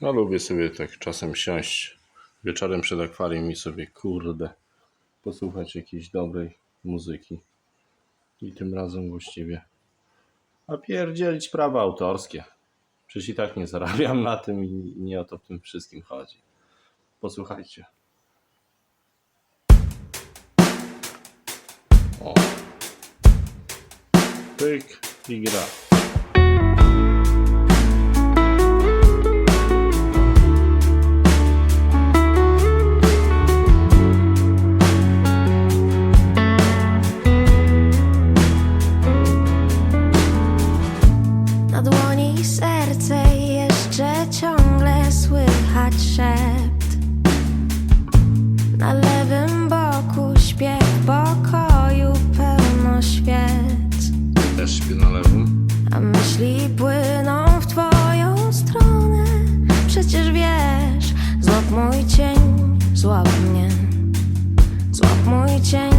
No lubię sobie tak czasem siąść wieczorem przed akwarium i sobie kurde posłuchać jakiejś dobrej muzyki. I tym razem właściwie. A pierdzielić prawa autorskie. Przecież i tak nie zarabiam na tym i nie o to w tym wszystkim chodzi. Posłuchajcie. O. Pyk i gra. serce jeszcze ciągle słychać szept. Na lewym boku śpiew pokoju pełno świec. Też śpię na lewym. A myśli płyną w twoją stronę. Przecież wiesz, złap mój cień, złap mnie. Złap mój cień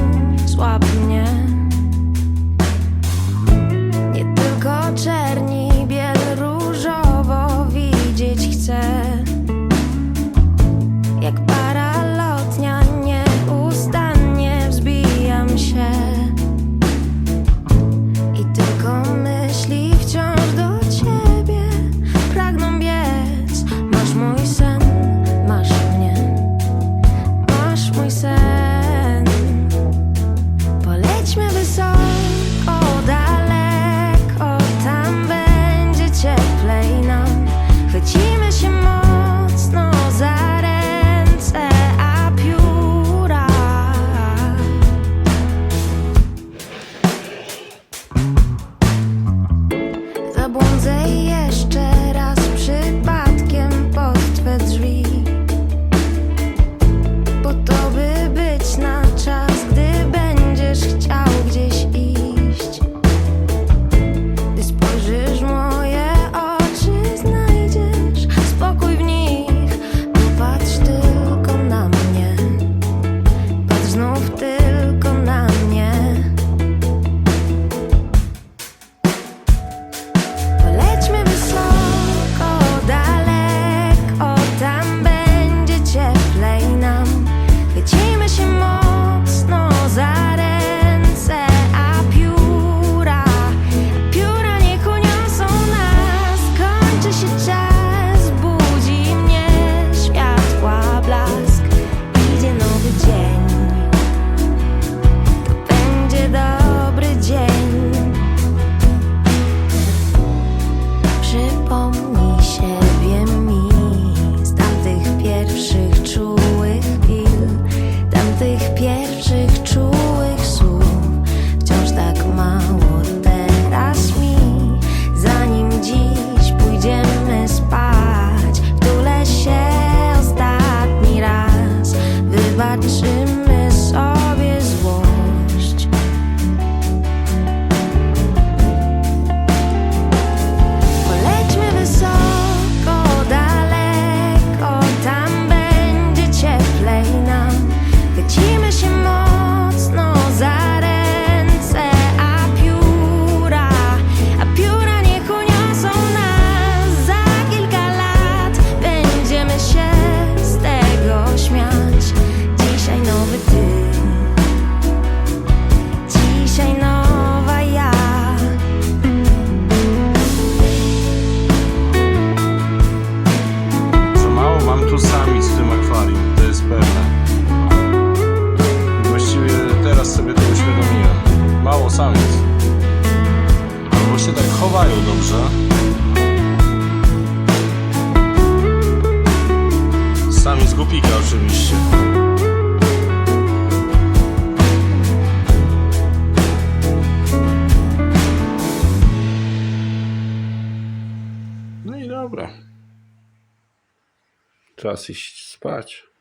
The. to share. zachowają dobrze. Sami z gupika oczywiście. No i dobra. Czas iść spać.